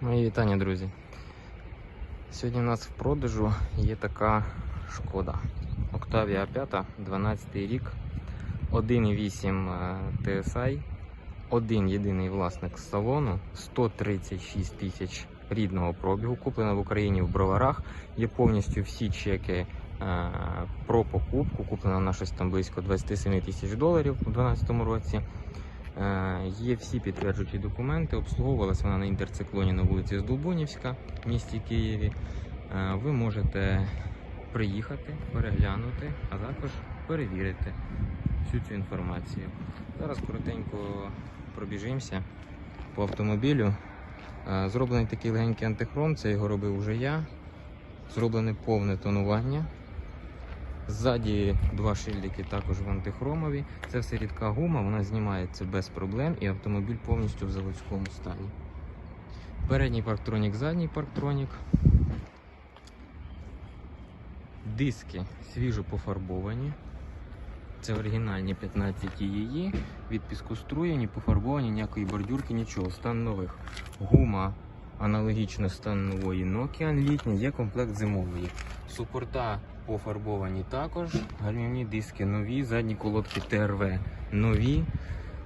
Мої вітання, друзі. Сьогодні у нас в продажу є така шкода. Octavia 5, 12 рік, 1,8 TSI, один єдиний власник з салону, 136 тисяч рідного пробігу, куплена в Україні в броварах. Є повністю всі чеки е, про покупку. Куплена вона щось там близько 27 тисяч доларів у 2012 році. Е, Є всі підтверджуючі документи. Обслуговувалася вона на інтерциклоні на вулиці Здолбунівська в місті Києві. Е, Ви можете приїхати, переглянути, а також перевірити всю цю інформацію. Зараз коротенько пробіжимося по автомобілю. Е, Зроблений такий легенький антихром, це його робив уже я. Зроблене повне тонування. Ззаді два шильдики також в антихромові. Це все рідка гума, вона знімається без проблем і автомобіль повністю в заводському стані. Передній парктронік, задній парктронік. Диски свіжо пофарбовані. Це оригінальні 15 її. Від піскоструєні, пофарбовані, ніякої бордюрки, нічого. Стан нових. Гума аналогічно стан нової Nokian літня, є комплект зимової. Супорта пофарбовані також. Гальмівні диски нові, задні колодки ТРВ нові.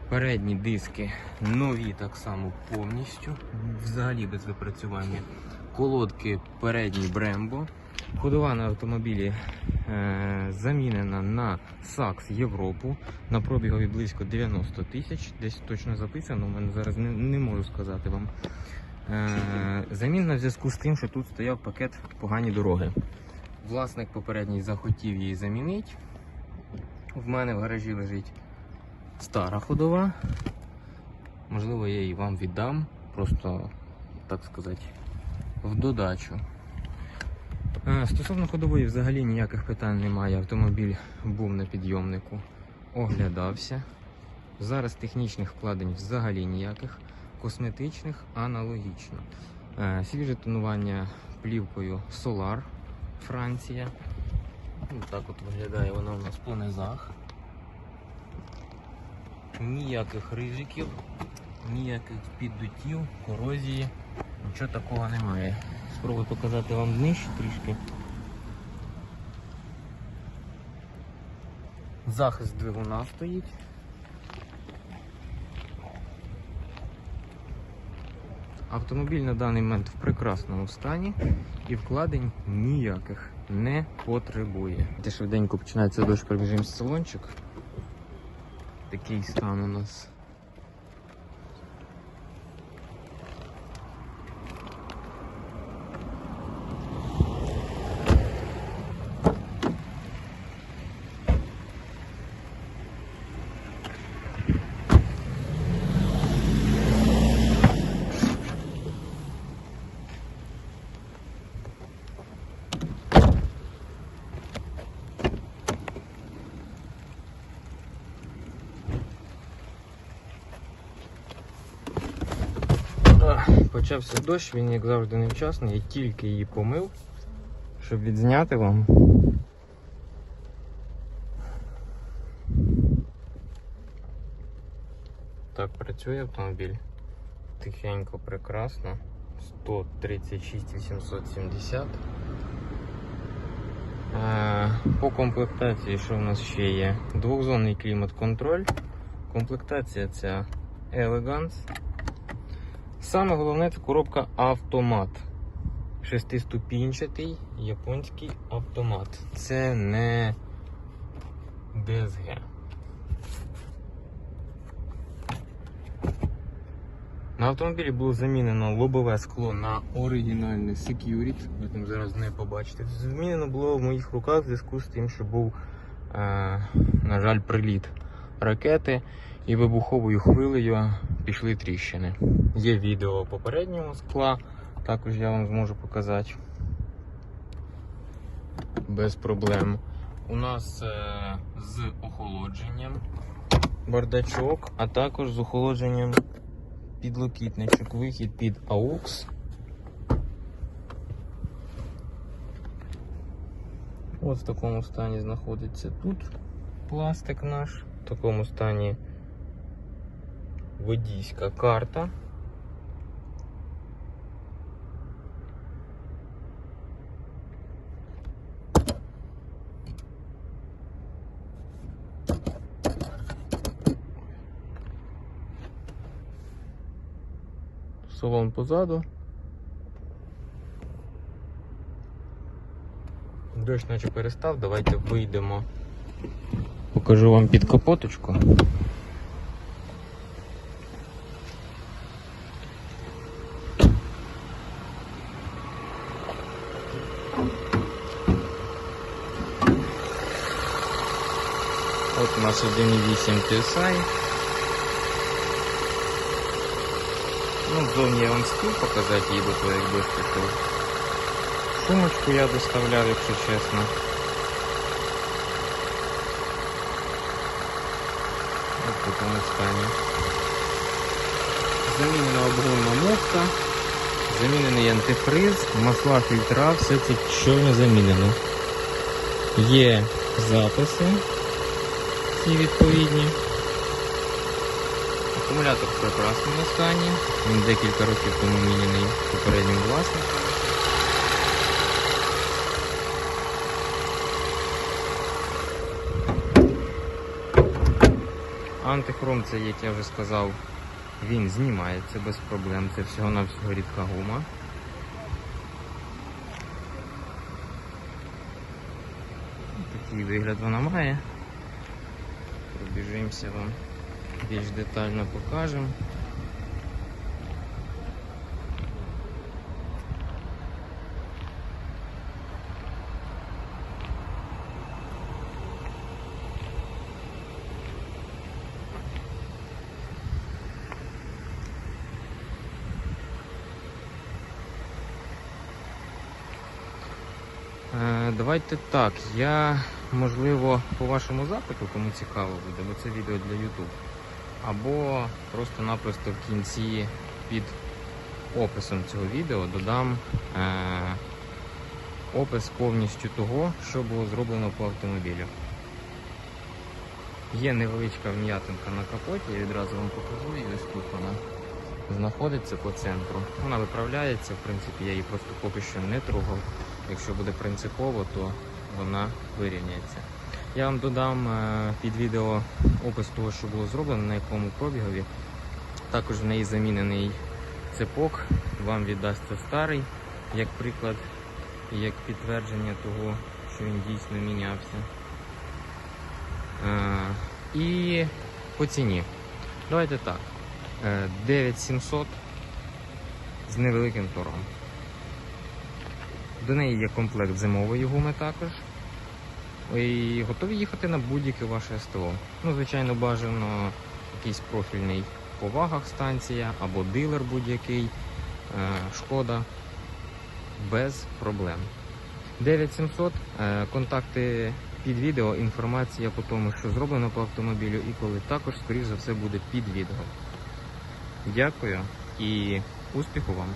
Передні диски нові так само повністю, взагалі без випрацювання. Колодки передні Brembo. Ходова на автомобілі е, замінена на Сакс Європу на пробігові близько 90 тисяч. Десь точно записано, у мене зараз не, не можу сказати вам. Е, замінена в зв'язку з тим, що тут стояв пакет погані дороги. Власник попередній захотів її замінити. В мене в гаражі лежить стара ходова. Можливо, я її вам віддам, просто так сказати, в додачу. Е, Стосовно ходової, взагалі ніяких питань немає. Автомобіль був на підйомнику, оглядався. Зараз технічних вкладень взагалі ніяких, косметичних аналогічно. Е, Свіже тонування плівкою Solar Франція. Ну, так от виглядає вона у нас по низах. Ніяких рижиків, ніяких піддутів, корозії, нічого такого немає. Спробую показати вам нижче трішки. Захист двигуна стоїть. Автомобіль на даний момент в прекрасному стані і вкладень ніяких не потребує. Де швиденько починається дощ, пробіжимо салончик. Такий стан у нас. Почався дощ, він як завжди невчасний, я тільки її помив, щоб відзняти вам. Так, працює автомобіль. Тихенько, прекрасно. 136 870. Е, По комплектації, що в нас ще є? Двохзонний клімат-контроль. Комплектація ця Elegance. Саме головне це коробка автомат. Шестиступінчатий японський автомат. Це не DSG. На автомобілі було замінено лобове скло на оригінальне Security. Ви там зараз не побачите. Змінено було в моїх руках в зв'язку з тим, що був, е, на жаль, приліт ракети і вибуховою хвилею пішли тріщини. Є відео попереднього скла, також я вам зможу показати. Без проблем. У нас е, з охолодженням бардачок, а також з охолодженням підлокітничок, вихід під AUX. От в такому стані знаходиться тут пластик наш, в такому стані водійська карта. Салон позаду. Дощ наче перестав, давайте вийдемо. Покажу вам під капоточку. От у нас 1.8 TSI. Ну, ззовні я вам спів показати їду, то як дощ. Сумочку я доставляв, якщо чесно. Ось в такому стані. Замінена обгонна муфта, замінений антифриз, масла фільтра, все це щойно замінено. Є записи ці відповідні. Акумулятор в прекрасному стані. Він декілька років тому міняний попереднім власником. Антихром, це, як я вже сказав, він знімається без проблем. Це всього-навсього рідка гума. Такий вигляд вона має. Пробіжимося вам більш детально покажемо. Е, Давайте так. Я можливо по вашому запиту, кому цікаво буде, бо це відео для YouTube. Або просто-напросто в кінці під описом цього відео додам е, опис повністю того, що було зроблено по автомобілю. Є невеличка вм'ятинка на капоті, я відразу вам покажу і ось тут вона знаходиться по центру. Вона виправляється, в принципі, я її просто поки що не трогав. Якщо буде принципово, то вона вирівняється. Я вам додам е, під відео опис того, що було зроблено, на якому пробігові. Також в неї замінений цепок, вам віддасться старий, як приклад, як підтвердження того, що він дійсно мінявся. Е, І по ціні. Давайте так. Е, 9700 з невеликим тором. До неї є комплект зимової гуми також. І готові їхати на будь-яке ваше СТО. Ну, звичайно, бажано якийсь профільний по вагах станція або дилер будь-який. Е, Шкода без проблем. 9700, е, контакти під відео, інформація по тому, що зроблено по автомобілю і коли також, скоріш за все, буде під відео. Дякую і успіху вам!